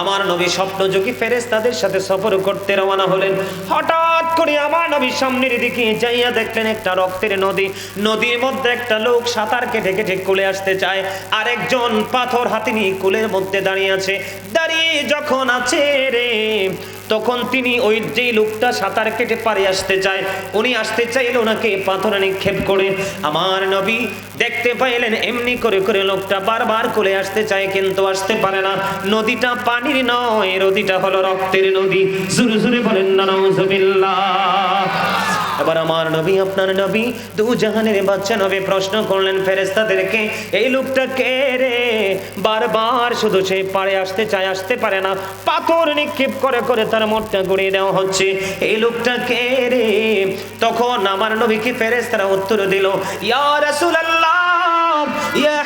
আমার নবী স্বপ্নযোগী ফেরেস তাদের সাথে সফর করতে রওনা হলেন। হঠাৎ করে আমার নবী সামনের দিকে যাইয়া দেখলেন একটা রক্তের নদী। নদীর মধ্যে একটা লোক সাঁতার কেটে কেটে কুলে আসতে চায়। আরেকজন পাথর হাতে নিয়ে কুলের মধ্যে দাঁড়িয়ে আছে। দাঁড়িয়ে যখন আছে রে তখন তিনি ওই যেই লোকটা সাঁতার কেটে পারে আসতে চায়, উনি আসতে চাইলে ওনাকে পাথর নিক্ষেপ করে। আমার নবী দেখতে পাইলেন, এমনি করে করে লোকটা বারবার কোলে আসতে চায়, কিন্তু আসতে পারে না। নদীটা পানির নয়, নদীটা হলো রক্তের নদী। জুরে জুরে বলেন না নাউজুবিল্লাহ। এবার আমার নবী, আপনার নবী, দু জাহানের বাচ্চা নবী প্রশ্ন করলেন ফেরেস্তাদেরকে এই লোকটা কে রে? বারবার শুধু সে পারে আসতে চায়, আসতে পারে না, পাথর নিক্ষেপ করে করে তার মোটটা গড়িয়ে দেওয়া হচ্ছে। এই লোকটা কে রে? তখন আমার নবীকে ফেরেস্তারা উত্তর দিল, ইয়া রাসূলুল্লাহ, ইয়া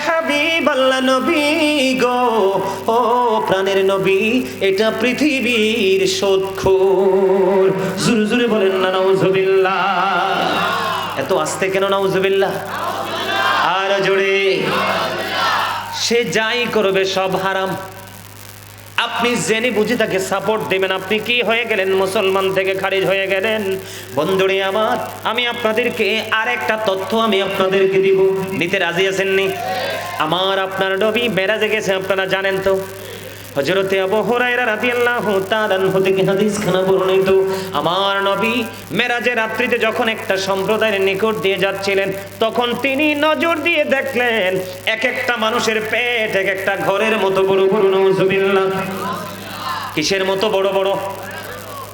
হাবিবাল্লাহ নবী গো, ও প্রাণের নবী, এটা পৃথিবীর সৎখোর। জুরে জুরে বলেন না, নাউজুবিল্লাহ। এত আস্তে কেন নাউজুবিল্লাহ? আর জোরে। সে যাই করবে, সব হারাম। আপনি জেনে বুঝে তাকে সাপোর্ট দেবেন। আপনি কি হয়ে গেলেন? মুসলমান থেকে খারিজ হয়ে গেলেন। বন্ধুরে আমার, আমি আপনাদেরকে আর একটা তথ্য আমি আপনাদেরকে দিব। নিতে রাজি আছেননি আমার আপনার নবী বেড়াতে গেছে, আপনারা জানেন তো। আমার নবী রাত্রিতে যখন একটা সম্প্রদায়ের নিকট দিয়ে যাচ্ছিলেন, তখন তিনি নজর দিয়ে দেখলেন, এক একটা মানুষের পেট এক একটা ঘরের মতো। কিসের মতো বড় বড়?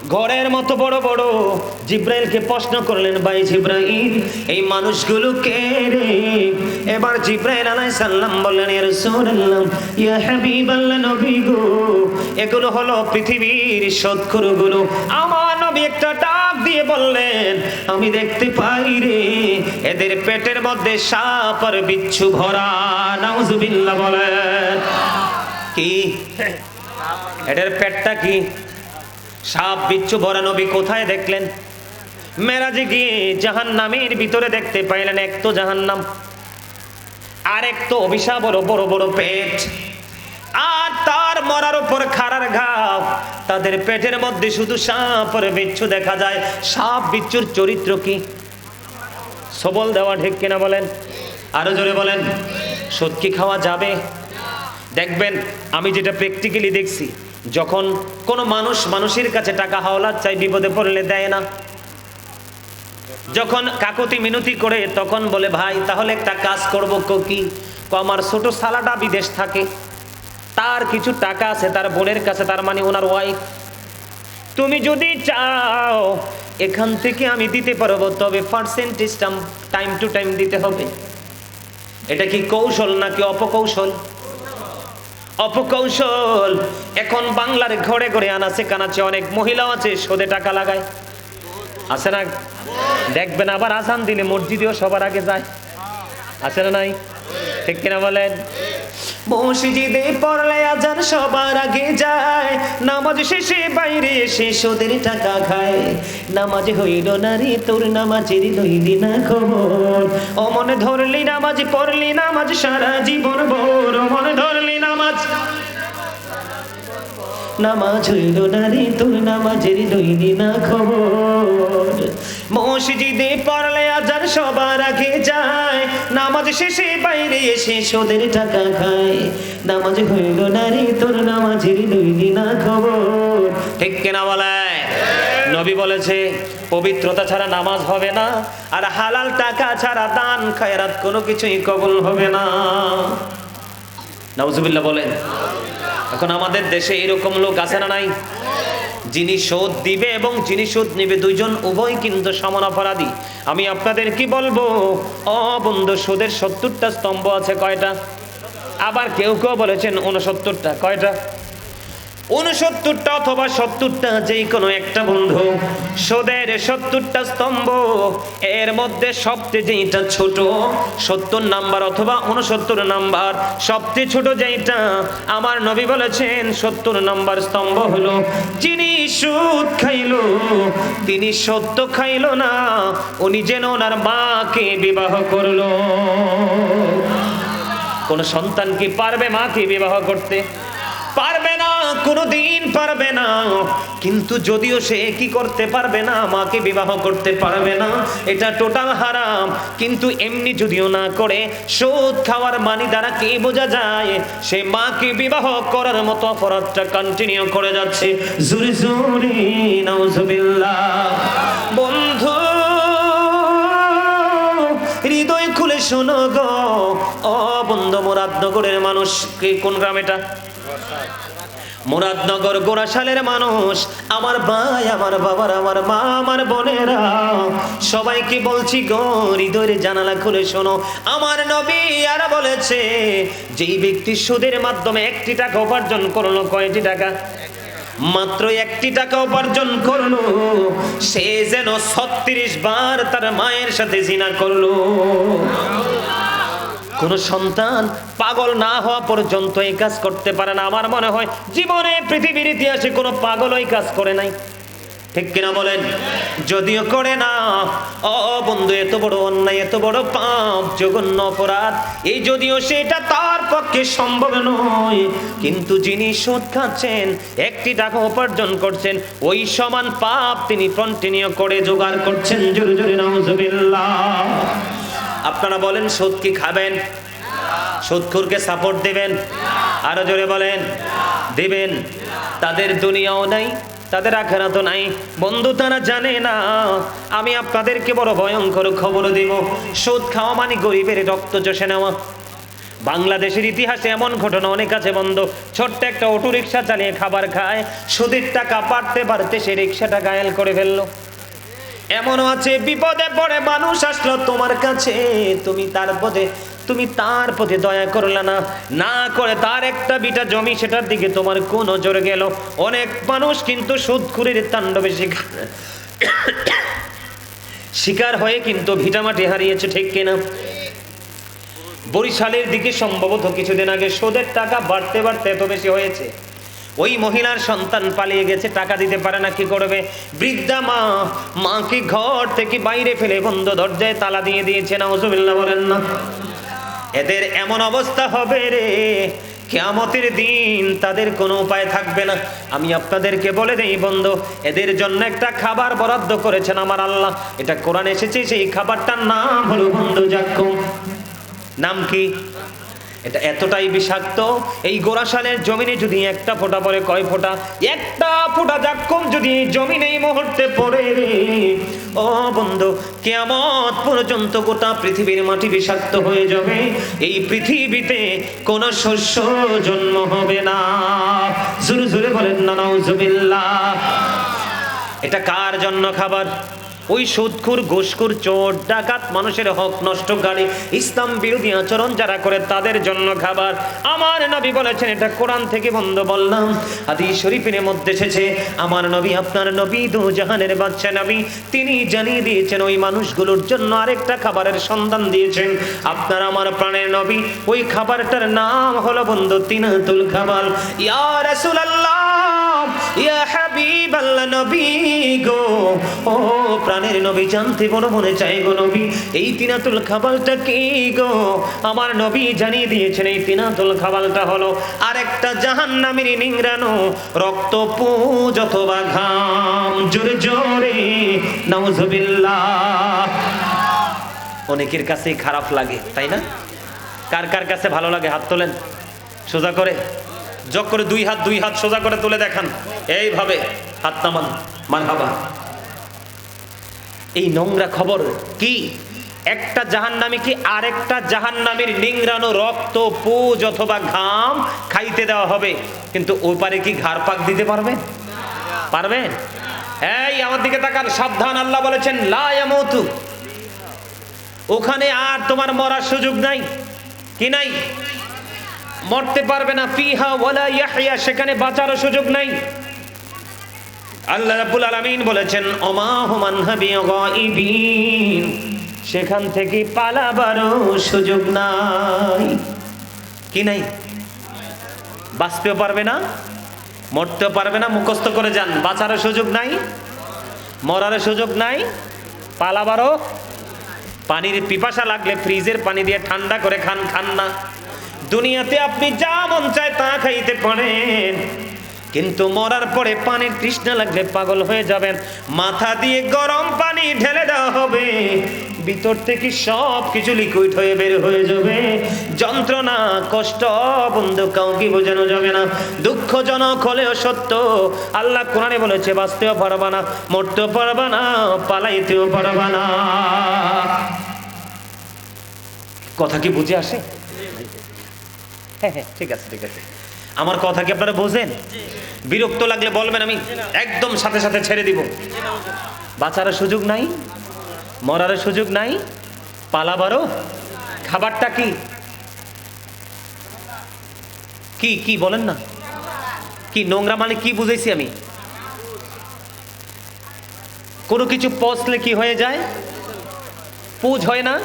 ঘরের মতো বড় বড়। জিব্রাইলকে প্রশ্ন করলেন, ভাই জিব্রাইল, এই মানুষগুলো কে রে? এবার জিব্রাইল আলাইহিস সালাম বললেন, ইয়া রাসূলুল্লাহ, ইয়া হাবিবাল্লাহ নবী গো, এগুলো হলো পৃথিবীর সৎকর্মগুলো আমার নবী একটা ডাক দিয়ে বললেন, আমি দেখতে পাই রে, এদের পেটের মধ্যে সাপ আর বিচ্ছু ভরা। নাউজুবিল্লাহ বলেন। কি? এটার পেটটা কি? সাপ বিচ্ছু ভরা নবী কোথায় দেখলেন? মেরাজে গিয়ে জাহান নামের ভিতরে দেখতে পাইলেন এক তো জাহান নাম আর এক তো অভিশাপ বড় বড় বড় পেট, আর তার মরার উপর খাড়ার ঘাপ। তাদের পেটের মধ্যে শুধু সাপ আর বিচ্ছু দেখা যায়। সাপ বিচ্ছুর চরিত্র কি? সবল দেওয়া ঠিক কিনা বলেন? আরও জোরে বলেন সত্যি খাওয়া যাবে? দেখবেন, আমি যেটা প্র্যাকটিক্যালি দেখছি যখন কোনো মানুষ মানুষের কাছে টাকা হাওলাত চাই, বিপদে পড়লে দেয় না। যখন কাকতি মিনতি করে, তখন বলে, ভাই, তাহলে একটা কাজ করব কো আমার ছোট সালাটা বিদেশ থাকে। তার কিছু টাকা আছে, তার বোনের কাছে, তার মানে ওনার ওয়াইফ তুমি যদি চাও, এখান থেকে আমি দিতে পারব, তবে পার্সেন্টেজটা টাইম টু টাইম দিতে হবে। এটা কি কৌশল নাকি অপকৌশল? অপকৌশল। এখন বাংলার ঘরে ঘরে আনাছে কানাচে অনেক মহিলাও আছে, সোদে টাকা লাগায়। আছে না? দেখবেন আবার আসান দিলে মসজিদেও সবার আগে যায়। আছে না নাই? ঠিক কিনা বলেন? মসজিদে পড়লে আজান সবার আগে যায়। নামাজ শেষে বাইরে সোদের টাকা খায়। নামাজ হইল না রে তোর নামাজের লইলি না খবর। ও মনে ধরলি নামাজ, পড়লি নামাজ, সারা জীবন ভোর। ও মনে ধরলি নামাজ নামাজ হইল না রে তোর নামাজের লইলি না খবর। মসজিদে পড়লে আজার সবার আগে যায়। নামাজ শেষে বাইরে এসে সোদের টাকা খায়। নামাজ হইল না তোর নামাজের লইলি না খবর। ঠিক কিনা বলে নবী বলেছে, পবিত্রতা ছাড়া নামাজ হবে না, আর হালাল টাকা ছাড়া দান খায়রাত কোনো কিছুই কবল হবে না। নাউজুবিল্লাহ বলেন, এখন আমাদের দেশে এরকম লোক আছে না নাই? যিনি শোধ দিবে এবং যিনি শোধ নিবে, দুইজন উভয় কিন্তু সমান অপরাধী। আমি আপনাদের কি বলব? অ বন্ধু, সুদের সত্তরটা স্তম্ভ আছে কয়টা? আবার কেউ কেউ বলেছেন উনসত্তরটা কয়টা? উনসত্তরটা অথবা সত্তরটা যেই কোনো একটা বন্ধু। সোদের সত্তরটা স্তম্ভ, এর মধ্যে সবচেয়ে যেইটা ছোট, সত্তর নাম্বার অথবা উনসত্তর নাম্বার, সবচেয়ে ছোট যেইটা, আমার নবী বলেছেন, সত্তর নাম্বার স্তম্ভ হলো, যিনি সুদ খাইলো, তিনি সত্য খাইলো না, উনি যেন ওনার মাকে বিবাহ করল। কোন সন্তান কি পারবে মাকে বিবাহ করতে? পারবে না কোনো দিন পারবে না। কিন্তু যদিও সে কি করতে পারবে না, মাকে বিবাহ করতে পারবে না, এটা টোটাল হারাম। কিন্তু এমনি যদিও না করে, সুদ খাওয়ার মানি দ্বারা কি বোঝা যায়? সে মাকে বিবাহ করার মতো অপরাধটা কন্টিনিউ করে যাচ্ছে। জুরি জুরি, নাউজুবিল্লাহ। বন্ধু, হৃদয় খুলে শোনো গো। ও বন্ধু, মুরাদনগরের মানুষ কে, কোন গ্রাম এটা? মুরাদনগর গোড়াশালের মানুষ, আমার ভাই, আমার বাবার, আমার মা, আমার বোনেরা, সবাইকে বলছি, গো, হৃদয়ের জানালা খুলে শোনো। আমার নবী আর বলেছে, যেই ব্যক্তি সুদের মাধ্যমে একটি টাকা উপার্জন করল, কয়টি টাকা? মাত্র একটি টাকা উপার্জন করল, সে যেন ছত্রিশ বার তার মায়ের সাথে জিনা করল। কোন সন্তান পাগল না হওয়া পর্যন্ত এই কাজ করতে পারে না। আমার মনে হয় জীবনে পৃথিবীর ইতিহাসে কোনো পাগল ওই কাজ করে নাই। ঠিক কিনা বলেন? যদিও করে না। অ বন্ধু, এত বড় অন্যায়, এত বড় পাপ, জঘন্য অপরাধ, এই যদিও সেটা তার পক্ষে সম্ভব নয়, কিন্তু যিনি সুদ খাচ্ছেন, একটি টাকা উপার্জন করছেন, ওই সমান পাপ তিনি কন্টিনিউ করে জোগাড় করছেন। জোরে জোরে, নাউজুবিল্লাহ। আপনারা বলেন, সুদ কি খাবেন? সুদখুরকে সাপোর্ট দেবেন। আরও জোরে বলেন, দেবেন। তাদের দুনিয়াও নাই, তাদের আখেরা তো নাই। বন্ধু, তারা জানে না, আমি আপনাদেরকে বড় ভয়ঙ্কর খবর দিব। সুদ খাওয়া মানে গরিবের রক্ত চষে নেওয়া। বাংলাদেশের ইতিহাসে এমন ঘটনা অনেক আছে, বন্ধ। ছোট্ট একটা অটো রিক্সা চালিয়ে খাবার খায়। সুদের টাকা পারতে পারতে সে রিক্সাটা গায়েল করে ফেলল। এমনও আছে, বিপদে পড়ে মানুষ আসলো তোমার কাছে। তুমি তার পদে তুমি তার পথে দয়া করলে না। না করে তার একটা বিটা জমি, সেটার দিকে তোমার কোন নজর গেল। অনেক মানুষ কিন্তু সুদখুরির তাণ্ডবে শিকার শিকার হয়ে কিন্তু ভিটামাটি হারিয়েছে, ঠিক কিনা? বরিশালের দিকে সম্ভবত কিছুদিন আগে সুদের টাকা বাড়তে বাড়তে এত বেশি হয়েছে। ওই মহিলার সন্তান পালিয়ে গেছে, টাকা দিতে পারে না, কি করবে? বৃদ্ধা মা, মাকে ঘর থেকে বাইরে ফেলে বন্ধ দরজায় তালা দিয়ে দিয়েছে না ওজুবিল্লা বলেন না। এদের এমন অবস্থা হবে রে, কেয়ামতের দিন তাদের কোনো উপায় থাকবে না। আমি আপনাদেরকে বলে দেই বন্ধু, এদের জন্য একটা খাবার বরাদ্দ করেছেন আমার আল্লাহ। এটা কোরআন এসেছে, সেই খাবারটার নাম হলো বন্ধু জাক্কুম। নাম কি? এটা এতটাই বিষাক্ত, এই গোরাশালের জমিনে যদি একটা ফোঁটা পড়ে, কয় ফোঁটা? একটা ফোঁটা জাক্কুম যদি জমিনে এই মুহূর্তে পড়ে ও বন্ধু কেমত পর্যন্ত গোটা পৃথিবীর মাটি বিষাক্ত হয়ে যাবে। এই পৃথিবীতে কোনো শস্য জন্ম হবে না। জোরে জোরে বলেন না নাউজুবিল্লাহ এটা কার জন্য খাবার? ওই সুদখুর ঘুষখুর, চোর, ডাকাত মানুষের হক নষ্টকারী ইসলাম বিরোধী আচরণ যারা করে তাদের জন্য খাবার। আমার নবী বলেছেন, এটা কোরআন থেকে বন্ধ বললাম। আদি শরীফের মধ্যে এসেছে, আমার নবী আপনার নবী দু জাহানের বাচ্চা নবী, তিনি জানিয়ে দিয়েছেন, ওই মানুষগুলোর জন্য আরেকটা খাবারের সন্ধান দিয়েছেন। আপনার আমার প্রাণের নবী, ওই খাবারটার নাম হলো বন্ধু তিনাতুল খাবার ইয়া রাসূলুল্লাহ, ইয়া নবী গো, ও প্রাণের নবী জানতে বড় মনে চাই গো নবী, এই তিনাতুল খাবালটা কি গো? আমার নবী জানিয়ে দিয়েছেন, এই তিনাতুল খাবালটা হলো আরেকটা জাহান্নামের নিংরানো রক্ত পুজ অথবা ঘাম। জোরে জোরে, নাউজুবিল্লাহ। অনেকের কাছেই খারাপ লাগে, তাই না? কার কার কাছে ভালো লাগে? হাত তোলেন, সোজা করে। জগ করে দুই হাত দুই হাত সোজা করে তুলে দেখান। এইভাবে হাত নামান মান হাবা এই নোংরা খবর কি? একটা জাহান্নামী কি আরেকটা জাহান্নামীর নিংরানো রক্ত, পুজ অথবা ঘাম খাইতে দেওয়া হবে? কিন্তু ওপারে কি ঘাড় পাক দিতে পারবে? পারবেন এই, আমার দিকে তাকান, সাবধান, আল্লাহ বলেছেন লায়ামতু ওখানে আর তোমার মরার সুযোগ নাই। কি নাই? মরতে পারবে না, ফিহা ওয়ালা ইয়াহইয়া, সেখানে বাঁচারও সুযোগ নাই। আল্লাহ রাব্বুল আলামিন বলেছেন, ওমা হুমান হাবি গাইবিন। সেখান থেকে পালাবারও সুযোগ নাই। কি নাই? বাঁচতেও পারবে না, মরতেও পারবে না, মুখস্থ করে যান, বাঁচারও সুযোগ নাই, মরারও সুযোগ নাই, পালাবারও পানির পিপাসা লাগলে ফ্রিজের পানি দিয়ে ঠান্ডা করে খান খান না। দুনিয়াতে আপনি যা মন চায় তা খাইতে পারেন। কিন্তু মরার পরে পানির তৃষ্ণা লাগলে পাগল হয়ে যাবেন। মাথা দিয়ে গরম পানি ঢেলে দেওয়া হবে। ভিতর থেকে সব কিছু লিকুইড হয়ে বের হয়ে যাবে। যন্ত্রণা, কষ্ট বন্ধু কাউকে বোঝানো যাবে না। দুঃখজনক হলেও সত্য। আল্লাহ কোরআনে বলেছে, বাঁচতেও পারবা না, মরতেও পারবা না, পালাইতেও পারবা না। কথা কি বুঝে আসে? হ্যাঁ হ্যাঁ ঠিক আছে ঠিক আছে। আমার কথা কি আপনারা বোঝেন? বিরক্ত লাগলে বলবেন আমি একদম সাথে সাথে ছেড়ে দিব। বাঁচার সুযোগ নাই মরার সুযোগ নাই পালাবারও। খাবারটা কি? কি কি বলেন না? কি নোংরা মানে কি বুঝেছি আমি? কোনো কিছু পচলে কি হয়ে যায়? পুজ হয় না?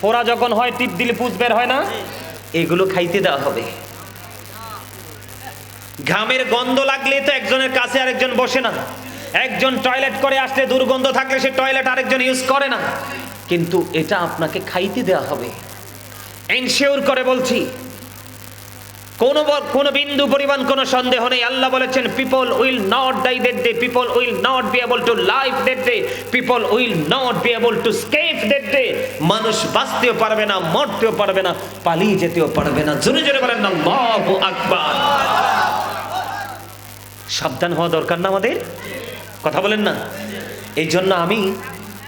ফোড়া যখন হয় টিপ দিলে পুজ বের হয় না? এগুলো খাইতে দেওয়া হবে। ঘামের গন্ধ লাগলে তো একজনের কাছে আরেকজন বসে না। একজন টয়লেট করে আসলে দুর্গন্ধ থাকলে সে টয়লেট আরেকজন ইউজ করে না। কিন্তু এটা আপনাকে খাইতে দেওয়া হবে। এনশিওর করে বলছি, কোনো কোনো বিন্দু পরিমাণ কোনো সন্দেহ নেই। আল্লাহ বলেছেন people will not die that day people will not be able to life that day people will not be able to escape that day মানুষ বাঁচতেও পারবে না, মরতেও পারবে না, পালিয়ে যেতেও পারবে না। জোরে জোরে বলেন না আকবার। সাবধান হওয়া দরকার না আমাদের? কথা বলেন না। এই জন্য আমি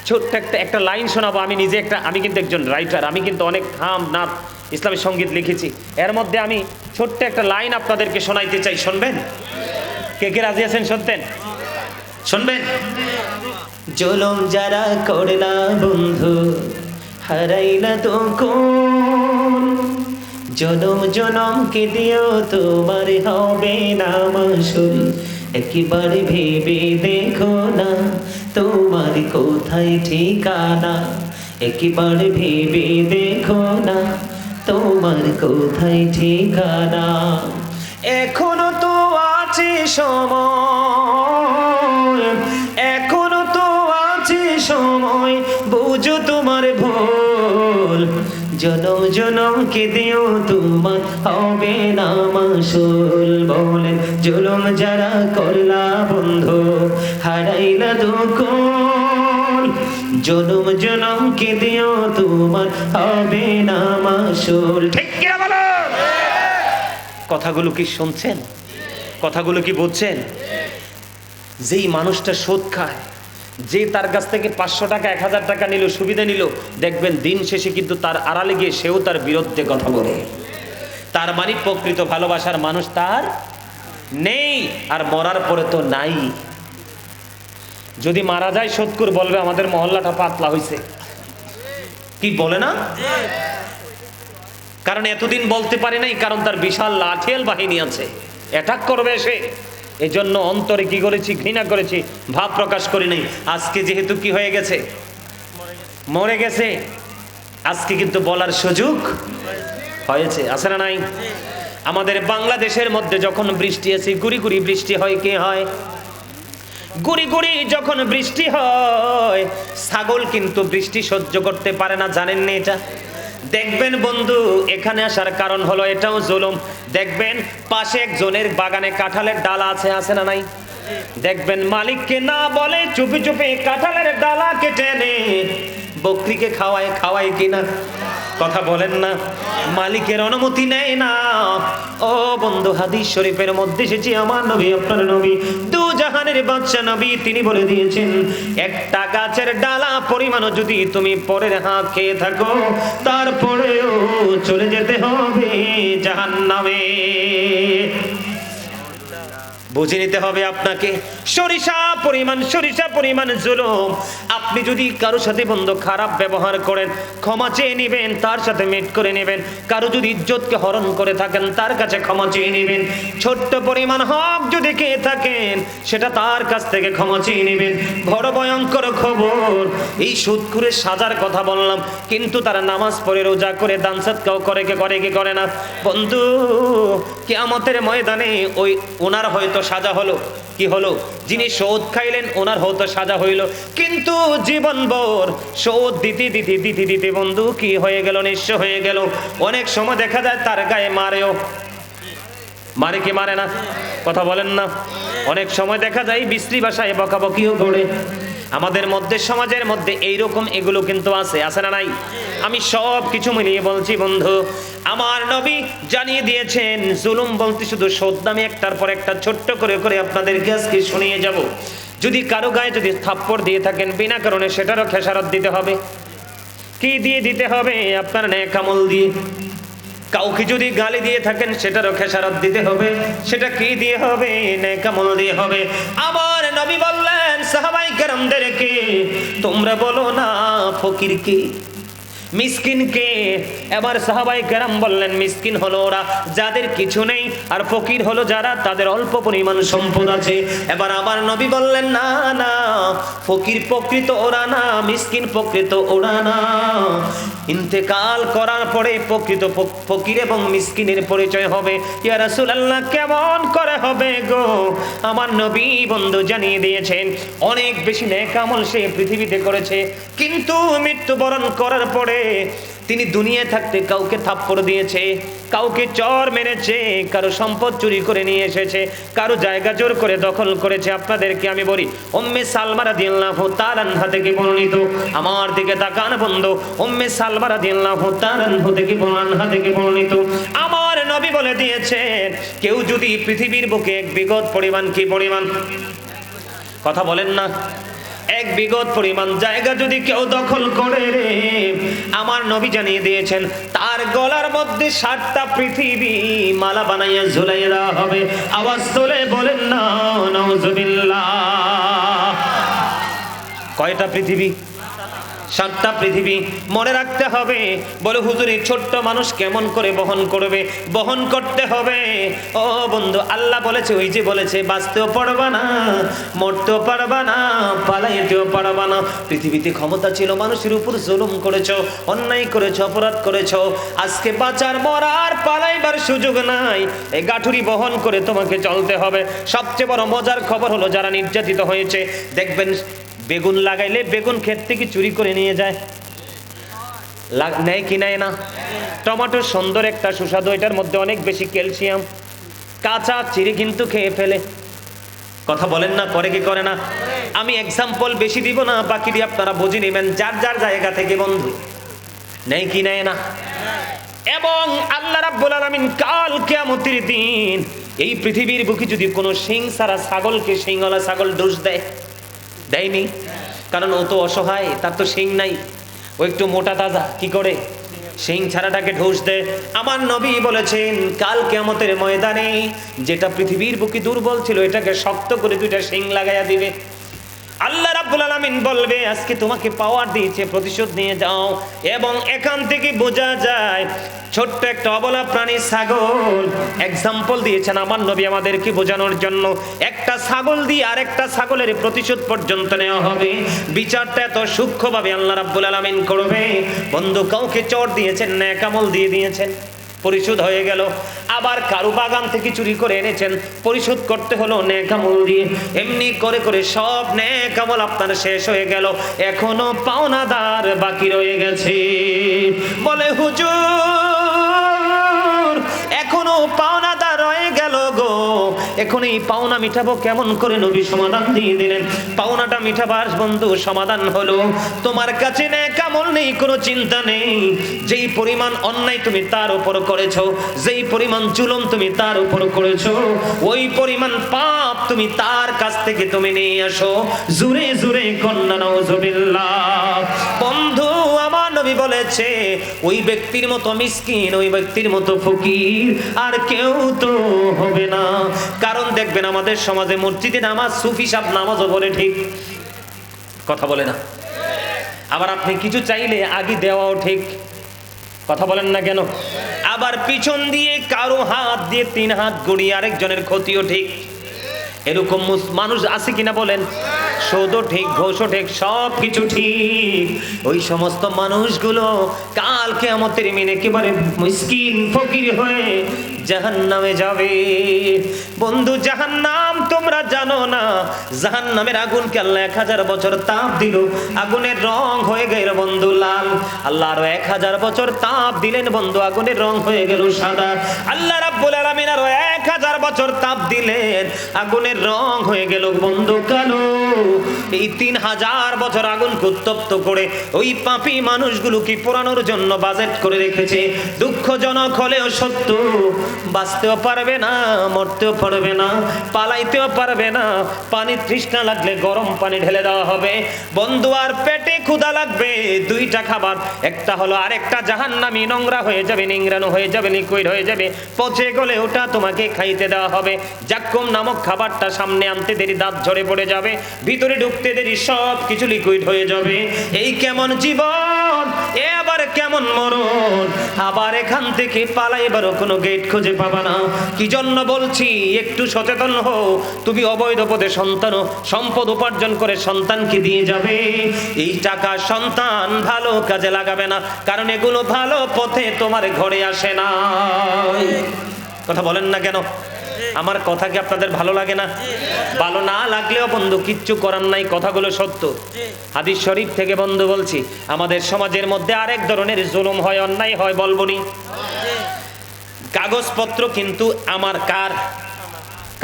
ছোট্ট একটা একটা লাইন শোনাবো। আমি নিজে একটা, আমি কিন্তু একজন রাইটার আমি কিন্তু অনেক হাম নাথ ইসলামী সংগীত লিখেছি। এর মধ্যে আমি ছোট্ট একটা লাইন আপনাদেরকে শোনাইতে চাই। শুনবেন? কে কে রাজি আছেন? শুনতেন? শুনবেন? জলম যারা করলা বন্ধু, হারাইলা তো কোন জনম জনম কে দিও তোমার হবে না মাসুল। একেবারে ভেবে দেখো না তোমার কোথায় ঠিকানা। একেবারে ভেবে দেখো না তোমার কোথায় ঠিকানা। এখনও তো আছে সময়। জনম জনম কে দিও তোমার হবে না মাসুল বলেন জুলুম যারা করলা বন্ধু, হারাইলা দুকুল। জনম জনম কে দিও তোমার হবে না মাসুল। কথাগুলো কি শুনছেন? কথাগুলো কি বুঝছেন? যেই মানুষটা সুদ খায় যে তার কাছ থেকে পাঁচশো টাকা, এক হাজার টাকা নিল, সুবিধা নিল, দেখবেন দিন শেষে কিন্তু তার আড়ালে গিয়ে সেও তার বিরুদ্ধে কথা বলে। তার মানে প্রকৃত ভালোবাসার মানুষ তার নেই আর মরার পরে তো নাই। যদি মারা যায়, সৎকুর বলবে, আমাদের মহল্লাটা পাতলা হয়েছে কি বলে না? কারণ এতদিন বলতে পারে নাই, কারণ তার বিশাল লাঠিয়াল বাহিনী আছে। অ্যাটাক করবে সে। এই জন্য অন্তরে কি করেছি, ঘৃণা করেছি, ভাব প্রকাশ করি নাই। আজকে যেহেতু কি হয়ে গেছে? মরে গেছে। আজকে কিন্তু বলার সুযোগ হয়েছে, আছে না নাই? আমাদের বাংলাদেশের মধ্যে যখন বৃষ্টি আছে, গুড়ি গুড়ি বৃষ্টি হয়, কে হয়? গুড়ি গুড়ি যখন বৃষ্টি হয়, ছাগল কিন্তু বৃষ্টি সহ্য করতে পারে না, জানেন না এটা? দেখবেন বন্ধু, এখানে আসার কারণ হলো এটাও জুলুম। দেখবেন পাশে একজনের বাগানে কাঁঠালের ডালা আছে আছে না নাই? দেখবেন মালিককে না বলে চুপি চুপি কাঁঠালের ডালা কেটে নে বকরিকে খাওয়ায় খাওয়ায় কিনা? কথা বলেন না। মালিকের অনুমতি নেয় না। ও বন্ধু, হাদিস শরীফের মধ্যে এসেছি, আমার নবী, আপনার নবী। দু জাহানের বাদশা নবী তিনি বলে দিয়েছেন, একটা গাছের ডালা পরিমাণও যদি তুমি পরের হাত খেয়ে থাকো, তারপরেও চলে যেতে হবে জাহান নামে বুঝে নিতে হবে আপনাকে। সরিষা পরিমাণ সরিষা পরিমাণ জুলুম। আপনি যদি কারোর সাথে বন্ধু খারাপ ব্যবহার করেন, ক্ষমা চেয়ে নেবেন, তার সাথে মিট করে নেবেন। কারও যদি ইজ্জতকে হরণ করে থাকেন, তার কাছে ক্ষমা চেয়ে নেবেন। ছোট্ট পরিমাণ হক যদি কে থাকেন, সেটা তার কাছ থেকে ক্ষমা চেয়ে নেবেন। বড় ভয়ঙ্কর খবর, এই সুদকুরের সাজার কথা বললাম, কিন্তু তারা নামাজ পড়ে, রোজা করে, দান সৎকাও করে, কে করে, কি করে না? বন্ধু, কেয়ামতের ময়দানে ওই ওনার হয়তো সাজা হলো? কি হলো? যিনি সৌদ খাইলেন, ওনার হয়তো সাজা হইল। কিন্তু জীবনভর সৌদ দিতে দিতে দিতে দিতে বন্ধু, কি হয়ে গেল? নিঃস্ব হয়ে গেল। অনেক সময় দেখা যায় তার গায়ে মারেও। মারে কি মারে না? কথা বলেন না। অনেক সময় দেখা যায় বিশ্রী ভাষায় বকাবকিও ঘোরে আমাদের মধ্যে, সমাজের মধ্যে এইরকম এগুলো কিন্তু আছে। আছে না নাই? আমি সব কিছু মিলিয়ে বলছি বন্ধু আমার নবী জানিয়ে দিয়েছেন, জুলুম বলতে শুধু সদ্দামি একটার পর একটা ছোট্ট করে করে আপনাদেরকে আজকে শুনিয়ে যাব। যদি কারও গায়ে যদি থাপ্পড় দিয়ে থাকেন, বিনা কারণে সেটারও খেসারত দিতে হবে। কি দিয়ে দিতে হবে? আপনার আমল দিয়ে। কাউকে যদি গালি দিয়ে থাকেন, সেটারও খেসারত দিতে হবে। সেটা কি দিয়ে হবে? ন্যাক আমল দিয়ে হবে। আমার নবী বললেন, সাহাবাই কেরামদেরকে তোমরা বলো না, ফকির কি? মিসকিন কে? এবার সাহাবাই কেরাম বললেন, মিসকিন হলো ওরা, যাদের কিছু নেই, আর ফকির হলো যারা, তাদের অল্প পরিমাণ সম্পদ আছে। এবার আমার নবী বললেন, না না, ফকির প্রকৃত ওরা না, মিসকিন প্রকৃত ওরা না। ইন্তেকাল করার পরে প্রকৃত ফকির এবং মিসকিনের পরিচয় হবে। ইয়া রাসূলুল্লাহ, কেমন করে হবে গো? আমার নবী বন্ধু জানিয়ে দিয়েছেন, অনেক বেশি নেক আমল সে পৃথিবীতে করেছে, কিন্তু মৃত্যুবরণ করার পরে তিনি দুনিয়ায় থাকতে কাউকে থাপ্পড় দিয়েছে, কাউকে চর মেরেছে, কারও সম্পদ চুরি করে নিয়ে এসেছে, কারও জায়গা জোর করে দখল করেছে। আপনাদেরকে আমি বলি ওম্মে সালমারা দিল্লাহ তালানহা থেকে বর্ণিত, আমার দিকে তাকান বন্ধ ওম্মে সালমারা দিল্লাহ তালানহা থেকে বর্ণানহা থেকে বর্ণিত, আমার নবী বলে দিয়েছেন, কেউ যদি পৃথিবীর বুকে এক বিগত পরিমাণ কি পরিমাণ, কথা বলেন না। এক বিগত পরিমাণ জায়গা যদি কেউ দখল করে রে, আমার নবী জানিয়ে দিয়েছেন, তার গলার মধ্যে সাতটা পৃথিবী মালা বানাইয়া ঝুলাইয়া দেওয়া হবে। আওয়াজ তোলে বলেন, না নজবিল্লা কয়টা পৃথিবী? সাতটা পৃথিবী মনে রাখতে হবে। বলে, হুজুর ছোট্ট মানুষ কেমন করে বহন করবে? বহন করতে হবে। ও বন্ধু, আল্লাহ বলেছে, ওই যে বলেছে, বাঁচতেও পারবা না, মরতেও পারবা না, পালাইতেও পারবা না। পৃথিবীতে ক্ষমতা ছিল, মানুষের উপর জুলুম করেছ, অন্যায় করেছ, অপরাধ করেছ। আজকে বাঁচার, মরার, পালাইবার সুযোগ নাই। এই গাঠুরি বহন করে তোমাকে চলতে হবে। সবচেয়ে বড় মজার খবর হলো, যারা নির্যাতিত হয়েছে, দেখবেন বেগুন লাগাইলে বেগুন ক্ষেত থেকে চুরি করে নিয়ে যায়। নেয় কি নেয় না? টমেটো সুন্দর একটা সুস্বাদু, এটার মধ্যে অনেক বেশি ক্যালসিয়াম। কাঁচা চিড়ি কিন্তু খেয়ে ফেলে। কথা বলেন না করে কি করে না? আমি এক্সাম্পল বেশি দিব না, বাকি দিয়ে আপনারা বুঝে নেবেন যার যার জায়গা থেকে বন্ধু। নেই কি নেয় না? এবং আল্লাহ রাব্বুল আলামিন কাল কিয়ামতের দিন এই পৃথিবীর বুকে যদি কোনো সিং সারা ছাগলকে সিংওয়ালা ছাগল দোষ দেয় দেয়নি। কারণ ও তো অসহায়, তার তো শিং নাই। ও একটু মোটা তাজা, কি করে? সিং ছাড়াটাকে ঢোস দে। আমার নবী বলেছেন, কাল কেমতের ময়দানে যেটা পৃথিবীর বুকে দুর্বল ছিল, এটাকে শক্ত করে দুইটা সিং লাগাইয়া দিবে। আল্লাহ রাব্বুল আলামিন বলবে, আজকে তোমাকে পাওয়ার দিয়েছে, প্রতিশোধ নিয়ে যাও। এবং এখান থেকে বোঝা যায়, ছোট্ট একটা অবলা প্রাণী ছাগল এক্সাম্পল দিয়েছেন আমার নবী আমাদেরকে বোঝানোর জন্য। একটা ছাগল দিয়ে আরেকটা ছাগলের প্রতিশোধ পর্যন্ত নেওয়া হবে। বিচারটা এত সূক্ষ্মভাবে আল্লাহ রাব্বুল আলামিন করবে। বন্ধু, কাউকে চর দিয়েছেন না কামল দিয়ে দিয়েছেন। পরিশোধ হয়ে গেল। আবার কারু বাগান থেকে চুরি করে এনেছেন। পরিশোধ করতে হলো নেকামল দিয়ে। এমনি করে করে সব নেকামল আপনার শেষ হয়ে গেল। এখনও পাওনাদার বাকি রয়ে গেছে। বলে, হুজুর, এখনও পাওনাদার গেল গো। এখন এই পাওনা মিটাবো কেমন করে নবী সমাধান দিয়ে দিলেন। পাওনাটা মিঠাবার বন্ধু, সমাধান হলো। তোমার কাছে নেকামল নেই, কোনো চিন্তা নেই। যেই পরিমাণ অন্যায় তুমি তার উপর করেছ, যেই পরিমাণ জুলুম তুমি তার উপর করেছ, ওই পরিমাণ পাপ তুমি তার কাছ থেকে তুমি নিয়ে আসো। জুরে জুরে কন্যা আমার নবী বলেছে, ওই ব্যক্তির মতো মিসকিন, ওই ব্যক্তির মতো ফকির আর কেউ তো হবে না। কারণ দেখবেন আমাদের সমাজে মসজিদে নামাজ, সুফি সাহ নামাজও বলে ঠিক। কথা বলে না। আবার আপনি কিছু চাইলে আগে দেওয়াও ঠিক। কথা বলেন না কেন? আবার পিছন দিয়ে কারও হাত দিয়ে তিন হাত গড়িয়ে আরেকজনের ক্ষতিও ঠিক। এরকম মানুষ আছে কিনা বলেন? সৌদও ঠিক, ঘোষও ঠিক, সব কিছু ঠিক। ওই সমস্ত মানুষগুলো কাল আমাদের মিনে একেবারে মুশকিল ফকির হয়ে জাহান্নামে যাবে। বন্ধু, জাহান্নাম তোমরা জানো না। জাহান নামের আগুনকে আল্লাহ এক হাজার বছর তাপ দিল। আগুনের রং হয়ে গেল বন্ধু লাল। আল্লাহ আরও এক হাজার বছর তাপ দিলেন বন্ধু, আগুনের রং হয়ে গেল সাদা। আল্লাহ রাব্বুল আলামিন আরও এক হাজার বছর তাপ দিলেন। আগুনের রং হয়ে গেল বন্ধু কালো। এই তিন হাজার বছর আগুন উত্তপ্ত করে ওই পাপি মানুষগুলোকে পোড়ানোর জন্য বাজেট করে রেখেছে? দুঃখজনক হলেও সত্য, বাঁচতেও পারবে না, মরতেও পারবে না, পালাইতেও পারবে না পানি তৃষ্ণা লাগলে গরম পানি ঢেলে দেওয়া হবে। বন্ধু আর পেটে ক্ষুধা লাগবে, দুইটা খাবার, একটা হলো আরেকটা জাহান্নামি নোংরা হয়ে যাবে নিংরানো হয়ে যাবে লিকুইড হয়ে যাবে, পচে গলে ওটা তোমাকে খাইতে দেওয়া হবে। জাক্কুম নামক খাবারটা সামনে আনতে দেরি, দাঁত ঝরে পড়ে যাবে, ভিতরে ঢুকতে দেরি সব কিছু লিকুইড হয়ে যাবে। এই কেমন জীবন, এ আবার কেমন মরণ? আবার এখান থেকে পালাইবারও কোনো গেট খুঁজে পাবা না। কি জন্য বলছি, একটু সচেতন হও। তুমি অবৈধ পদে সন্তান, সম্পদ উপার্জন করে সন্তানকে দিয়ে যাবে। এই টাকা সন্তান ভালো কাজে লাগাবে না, কারণ এগুলো ভালো পথে তোমার ঘরে আসে না কথা বলেন না কেন? আমার কথা কি আপনাদের ভালো লাগে না? ভালো না লাগলেও বন্ধু, কিচ্ছু করার নাই, কথাগুলো সত্য। হাদিস শরীফ থেকে বন্ধু বলছি, আমাদের সমাজের মধ্যে আরেক ধরনের জুলুম হয়, অন্যায় হয় বলবনি কাগজপত্র কিন্তু আমার কার?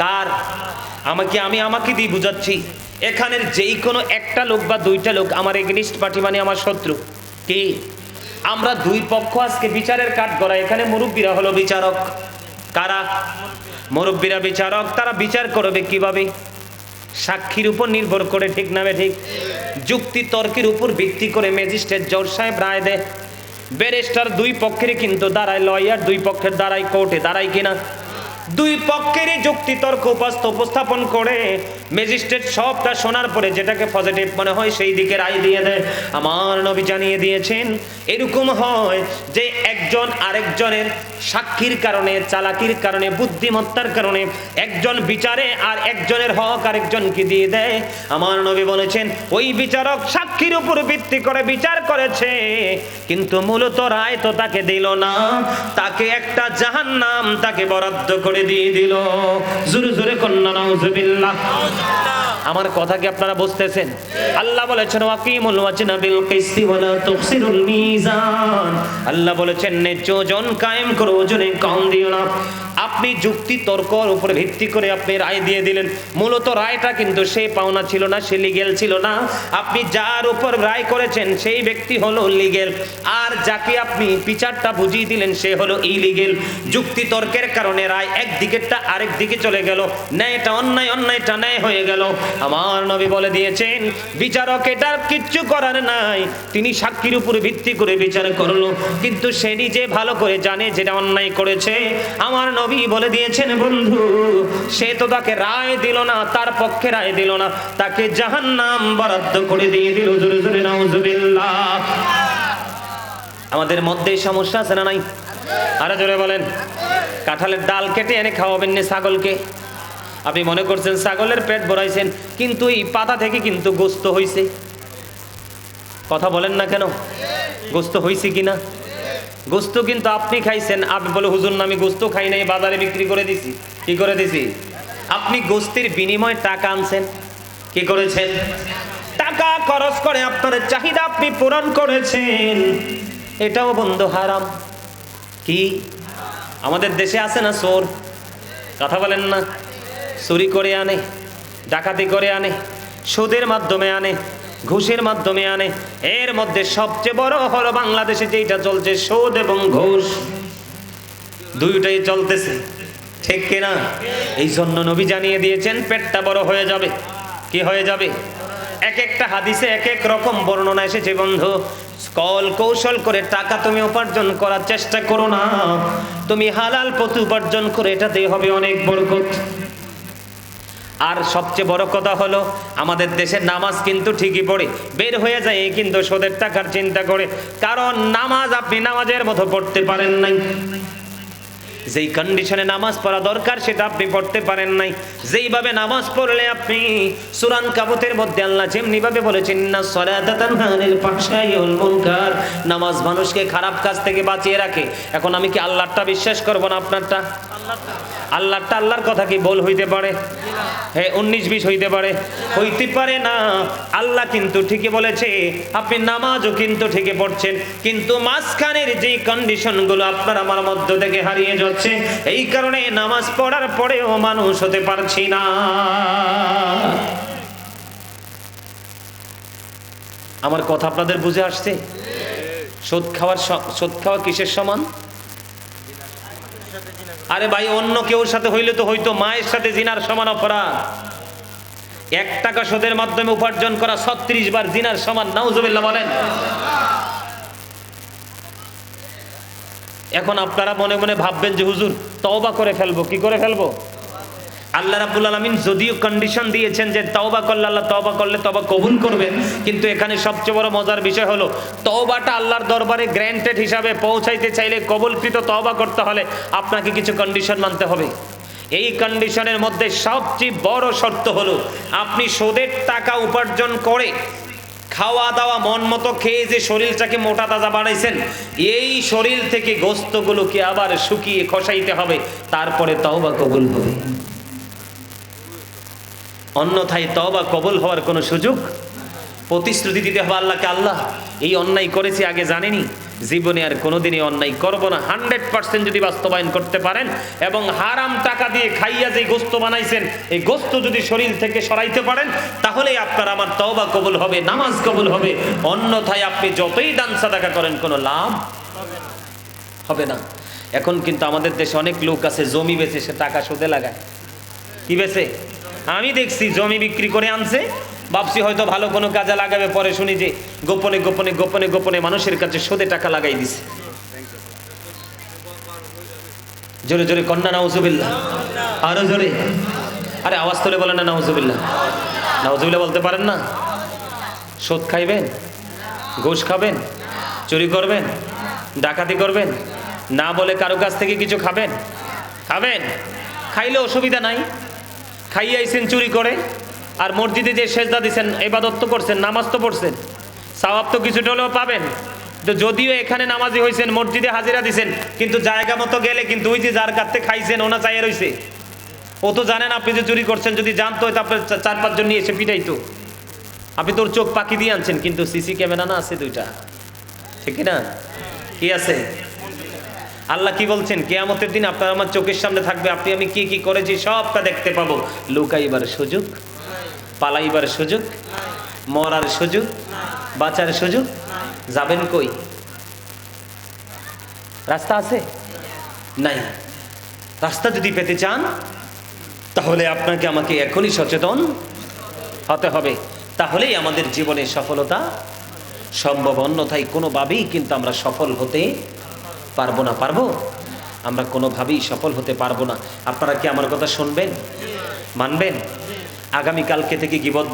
কার? আমাকে আমি আমাকে দিয়ে বুঝাচ্ছি, এখানের যেই কোনো একটা লোক বা দুইটা লোক আমার এগনিস্ট পার্টি মানে আমার শত্রু। কি? আমরা দুই পক্ষ আজকে বিচারের কাঠ করা এখানে মুরব্বীরা হলো বিচারক। কারা? মুরব্বীরা বিচারক, তারা বিচার করবে কীভাবে? সাক্ষীর উপর নির্ভর করে, ঠিক নামে ঠিক? যুক্তি তর্কের উপর ভিত্তি করে ম্যাজিস্ট্রেট জজ সাহেব রায় দেয়। ব্যারিস্টার দুই পক্ষের কিন্তু দাঁড়ায়, লয়ার দুই পক্ষের দাঁড়ায়, কোর্টে দাঁড়ায় কিনা? দুই পক্ষেরই যুক্তি তর্ক উপস্থাপন করে ম্যাজিস্ট্রেট সবটা শোনার পরে যেটাকে পজিটিভ মনে হয় সেই দিকে রায় দিয়ে দেয়। আমার নবী জানিয়ে দিয়েছেন, এরকম হয় যে একজন আরেকজনের সাক্ষীর কারণে, চালাকির কারণে, বুদ্ধিমত্তার কারণে একজন বিচারে আর একজনের হক আরেকজনকে দিয়ে দেয়। আমার নবী বলেছেন, ওই বিচারক সাক্ষীর উপর ভিত্তি করে বিচার করেছে, কিন্তু মূলত রায় তো তাকে দিল না। তাকে একটা জাহান্নাম তাকে বরাদ্দ করে দিয়ে দিল। জোরে জোরে কন্যা নাউজুবিল্লাহ। আমার কথা কি আপনারা বুঝতেছেন? আল্লাহ বলেছেন, ওয়াকিমুল ওয়াজনা বিল কিসতি ওয়ালা তুখসিরুল মিজান। আল্লাহ বলেছেন ন্যায্য ওজন কায়েম করো, ওজনে কম দিও না। আপনি যুক্তি তর্কর উপর ভিত্তি করে আপনি রায় দিয়ে দিলেন। মূলত রায়টা কিন্তু সে পাওনা ছিল না, সে লিগেল ছিল না। আপনি যার উপর রায় করেছেন, সেই ব্যক্তি হলো লিগেল আর যাকে আপনি বিচারটা বুঝিয়ে দিলেন, সে হলো ইলিগেল যুক্তি তর্কের কারণে রায় একদিকেরটা আরেক দিকে চলে গেল। ন্যায়টা অন্যায়, অন্যায়টা ন্যায় হয়ে গেল। আমার নবী বলে দিয়েছেন, বিচারক এটার কিচ্ছু করার নাই। তিনি সাক্ষীর উপর ভিত্তি করে বিচার করল। কিন্তু সে নিজে ভালো করে জানে যেটা অন্যায় করেছে। আমার নবী বলে দিয়েছেন, বন্ধু, সে তো তাকে রায় দিল না, তার পক্ষে রায় দিল না। তাকে জাহান্নাম বরাদ্দ করে দিয়ে দিল, জোরে জোরে আমাদের মধ্যে সমস্যা আছে না নাই? আরও জোরে বলেন। কাঁঠালের ডাল কেটে এনে খাওয়াবেন না ছাগলকে। আপনি মনে করছেন ছাগলের পেট ভরাইছেন, কিন্তু এই পাতা থেকে কিন্তু গোস্ত হইছে। কথা বলেন না কেন? গোস্ত হইছে কিনা? গোস্ত কিন্তু আপনি খাইছেন, আপনি বলে, হুজুর, না, আমি গোস্ত খাই নাই, বাজারে বিক্রি করে দিছি। কি করে দিছি? আপনি গোস্তির বিনিময়ে টাকা আনছেন, কি করেছেন? টাকা খরচ করে আপনার চাহিদা আপনি পূরণ করেছেন। এটাও বন্ধ, হারাম। কি? আমাদের দেশে আছে না সোর কথা বলেন না। চুরি করে আনে, ডাকাতি করে আনে, সুদের মাধ্যমে আনে, ঘুষের মাধ্যমে আনে। এর মধ্যে সবচেয়ে বড় হলো বাংলাদেশে যেটা চলছে, সুদ এবং ঘুষ। দুইটাই চলতেছে, ঠিক কিনা এই জন্য নবী জানিয়ে দিয়েছেন, পেটটা বড় হয়ে যাবে। কি হয়ে যাবে? এক একটা হাদিসে এক এক রকম বর্ণনা এসেছে, বন্ধু। কল কৌশল করে টাকা তুমি উপার্জন করার চেষ্টা করো না। তুমি হালাল পথ উপার্জন করে এটাতে হবে অনেক বরকত। আর সবচেয়ে বড় কথা হলো, আমাদের দেশের নামাজ কিন্তু ঠিকই পড়ে। বের হয়ে যায় কিন্তু সোদের টাকার চিন্তা করে, কারণ নামাজ আপনি নামাজের মতো পড়তে পারেন নাই। যেই কন্ডিশনে নামাজ পড়া দরকার, সেটা আপনি পড়তে পারেন নাই। যেইভাবে নামাজ পড়লে আপনি সুরান কাবুতের মধ্যে আল্লাহ যেমনি ভাবে বলেছেন না সলাতা তানহানিল মুনকার। নামাজ মানুষকে খারাপ কাজ থেকে বাঁচিয়ে রাখে। এখন আমি কি আল্লাহরটা বিশ্বাস করব না আপনারটা? আল্লাহটা আল্লাহর কথা কি বল হইতে পারে? হ্যাঁ উনিশ বিশ হইতে পারে। হইতে পারে না। আল্লাহ কিন্তু ঠিকই বলেছে। আপনি নামাজও কিন্তু ঠিকই পড়ছেন। কিন্তু মাঝখানের যে কন্ডিশনগুলো আপনার আমার মধ্য থেকে হারিয়ে যাচ্ছে, এই কারণে নামাজ পড়ার পরেও মানুষ হতে পারছি না। আমার কথা আপনাদের বুঝে আসছে? সুদ খাওয়ার সুদ খাওয়া কিসের সমান? আরে ভাই, অন্য কেউ সাথে হইলে তো হয়তো মায়ের সাথে জিনার সমান অপরাধ। এক টাকা সুদের মাধ্যমে উপার্জন করা ছত্রিশ বার জিনার সমান, নাউজুবিল্লাহ বলেন। এখন আপনারা মনে মনে ভাববেন যে, হুজুর, তওবা করে ফেলব, কি করে ফেলব? আল্লাহ রাব্বুল আলামিন যদিও কন্ডিশন দিয়েছেন যে তওবা করলে আল্লাহ তওবা করলে তবা কবুল করবেন, কিন্তু এখানে সবচেয়ে বড় মজার বিষয় হলো, তওবাটা আল্লাহর দরবারে গ্র্যান্টেড হিসাবে পৌঁছাইতে চাইলে কবুলকৃত তওবা করতে হলে আপনাকে কিছু কন্ডিশন মানতে হবে। এই কন্ডিশনের মধ্যে সবচেয়ে বড় শর্ত হলো, আপনি সুদের টাকা উপার্জন করে খাওয়া দাওয়া মন মতো খেয়ে যে শরীরটাকে মোটা তাজা বানাইছেন, এই শরীর থেকে গোস্তগুলোকে আবার শুকিয়ে খসাইতে হবে, তারপরে তওবা কবুল হবে। অন্যথায় তবা কবল হওয়ার কোনো সুযোগ, প্রতিশ্রুতি দিতে হবে আল্লাহকে। আল্লাহ এই অন্যায় করেছি, আগে জানেনি। জীবনে আর কোনোদিনই অন্যায় করব না। হান্ড্রেড পার্সেন্ট যদি বাস্তবায়ন করতে পারেন এবং হারাম টাকা দিয়ে খাইয়া যে গোস্ত বানাইছেন, এই গোস্ত যদি শরীর থেকে সরাইতে পারেন, তাহলে আপনার আমার তওবা কবুল হবে, নামাজ কবুল হবে। অন্যথায় আপনি যতই দান সাদাকা করেন, কোনো লাভ হবে না। এখন কিন্তু আমাদের দেশে অনেক লোক আছে, জমি বেছে সে টাকা সুদে লাগায়। কি বেছে আমি দেখছি জমি বিক্রি করে আনছে। ভাবছি হয়তো ভালো কোনো কাজে লাগাবে, পরে শুনি যে গোপনে গোপনে গোপনে গোপনে মানুষের কাছে সুদে টাকা লাগাই দিছে। জোরে জোরে কন্যা নাউজুবিল্লাহ। আরও জোরে। আরে আওয়াজ তুলে বলেন না, নাউজুবিল্লাহ। নাউজুবিল্লাহ বলতে পারেন না? সুদ খাইবেন? ঘুষ খাবেন? চুরি করবেন? ডাকাতি করবেন? না বলে কারও কাছ থেকে কিছু খাবেন? খাবেন? খাইলে অসুবিধা নাই। খাইয়ে আইছেন চুরি করে। আর মসজিদে যে সেজদা দিচ্ছেন এবাদত তো করছেন, নামাজ তো পড়ছেন। সওয়াব তো কিছুটা হলেও পাবেন। তো যদিও এখানে নামাজি হয়েছেন মসজিদে হাজিরা দিছেন, কিন্তু জায়গা মতো গেলে কিন্তু ওই যে যার কাছে খাইছেন, ওনা চাইয়ে রইছে। ও তো জানেন আপনি যে চুরি করছেন, যদি জানতো আপনার চার পাঁচজন নিয়ে এসে পিটাইতো। আপনি তোর চোখ পাকি দিয়ে আনছেন, কিন্তু সিসি ক্যামেরা না আছে দুইটা। ঠিক না? কি আছে? আল্লাহ কি বলছেন? কেয়ামতের দিন আপনার আমার চোখের সামনে থাকবে। আপনি, আমি কি কি করেছি সবটা দেখতে পাবো। লুকাইবার সুযোগ, পালাইবার সুযোগ, মরার সুযোগ, বাঁচার সুযোগ। যাবেন কই? রাস্তা আছে? নাই। রাস্তা যদি পেতে চান, তাহলে আপনাকে আমাকে এখনই সচেতন হতে হবে। তাহলেই আমাদের জীবনে সফলতা সম্ভব। অন্যথায় কোনোভাবেই কিন্তু আমরা সফল হতে পারব না পারব? আমরা কোনোভাবেই সফল হতে পারব না। আপনারা কি আমার কথা শুনবেন? মানবেন? আগামীকালকে থেকে গিবদ